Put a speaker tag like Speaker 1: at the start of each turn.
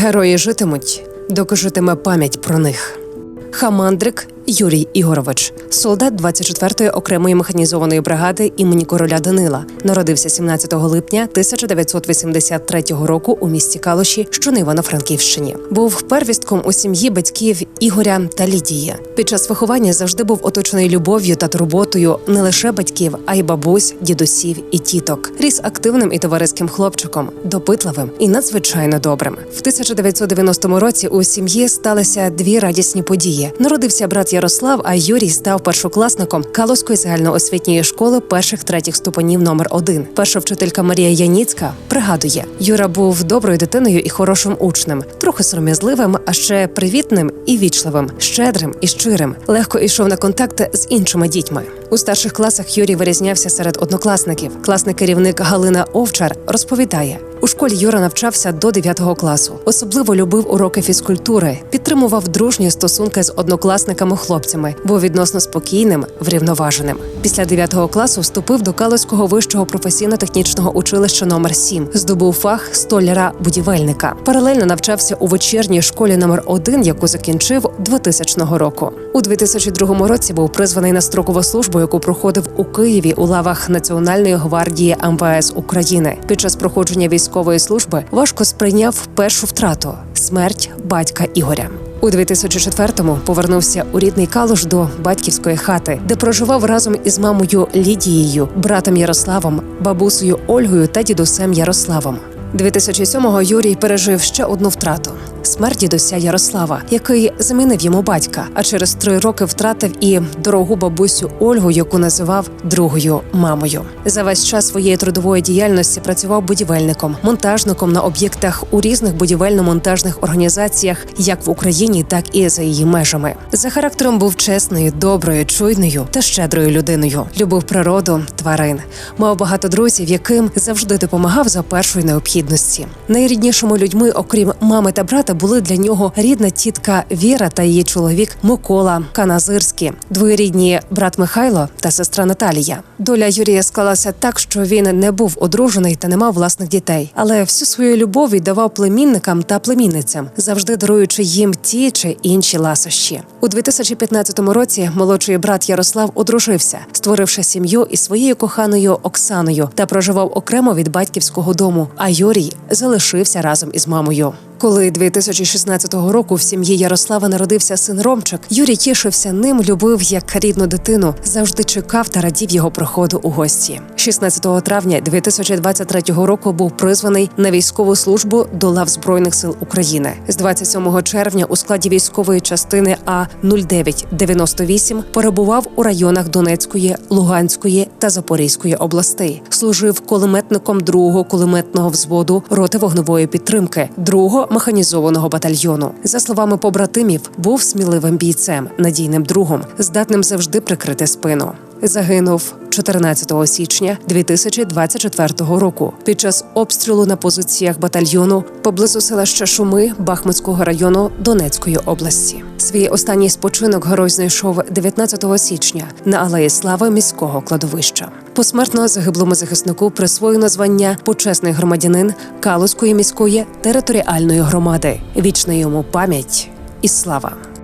Speaker 1: Герої житимуть, доки житиме пам'ять про них. Хамандрик Юрій Ігорович, солдат 24-ї окремої механізованої бригади імені короля Данила, народився 17 липня 1983 року у місті Калуші, що на Івано-Франківщині. Був первістком у сім'ї батьків Ігоря та Лідії. Під час виховання завжди був оточений любов'ю та турботою не лише батьків, а й бабусь, дідусів і тіток. Ріс активним і товариським хлопчиком, допитливим і надзвичайно добрим. В 1990 році у сім'ї сталися дві радісні події. Народився брат Ярослав, а Юрій став першокласником Калузької загальноосвітньої школи перших третіх ступенів номер 1 Перша вчителька Марія Яніцька пригадує, Юра був доброю дитиною і хорошим учнем, трохи сором'язливим, а ще привітним і вічливим, щедрим і щирим. Легко йшов на контакти з іншими дітьми. У старших класах Юрій вирізнявся серед однокласників. Класний керівник Галина Овчар розповідає. У школі Юра навчався до 9 класу. Особливо любив уроки фізкультури, підтримував дружні стосунки з однокласниками-хлопцями, був відносно спокійним, врівноваженим. Після 9 класу вступив до Калузького вищого професійно-технічного училища номер 7 здобув фах столяра-будівельника. Паралельно навчався у вечірній школі номер 1 яку закінчив 2000 року. У 2002 році був призваний на строкову службу, яку проходив у Києві у лавах Національної гвардії МВС України. Під час проходження військової служби важко сприйняв першу втрату смерть батька Ігоря. У 2004-му повернувся у рідний Калуш до батьківської хати, де проживав разом із мамою Лідією, братом Ярославом, бабусею Ольгою та дідусем Ярославом. 2007-го Юрій пережив ще одну втрату смерть дідуся Ярослава, який замінив йому батька. А через три роки втратив і дорогу бабусю Ольгу, яку називав другою мамою. За весь час своєї трудової діяльності працював будівельником, монтажником на об'єктах у різних будівельно-монтажних організаціях, як в Україні, так і за її межами. За характером був чесною, доброю, чуйною та щедрою людиною. Любив природу, тварин, мав багато друзів, яким завжди допомагав за першої необхідності. Найріднішими людьми, окрім мами та брата, були для нього рідна тітка Віра та її чоловік Микола Каназирський, двоюрідні брат Михайло та сестра Наталія. Доля Юрія склалася так, що він не був одружений та не мав власних дітей, але всю свою любов віддавав племінникам та племінницям, завжди даруючи їм ті чи інші ласощі. У 2015 році молодший брат Ярослав одружився, створивши сім'ю із своєю коханою Оксаною та проживав окремо від батьківського дому. А Юрій залишився разом із мамою. Коли 2016 року в сім'ї Ярослава народився син Ромчик, Юрій тішився ним, любив як рідну дитину, завжди чекав та радів його приходу у гості. 16 травня 2023 року був призваний на військову службу до лав збройних сил України. З 27 червня у складі військової частини А 0998 перебував у районах Донецької, Луганської та Запорізької областей. Служив кулеметником другого кулеметного взводу роти вогневої підтримки, другого механізованого батальйону. За словами побратимів, був сміливим бійцем, надійним другом, здатним завжди прикрити спину. Загинув 14 січня 2024 року під час обстрілу на позиціях батальйону поблизу селища Шуми Бахмутського району Донецької області. Свій останній спочинок герой знайшов 19 січня на алеї слави міського кладовища. Посмертно загиблому захиснику присвоєно звання почесний громадянин Калузької міської територіальної громади. Вічна йому пам'ять і слава.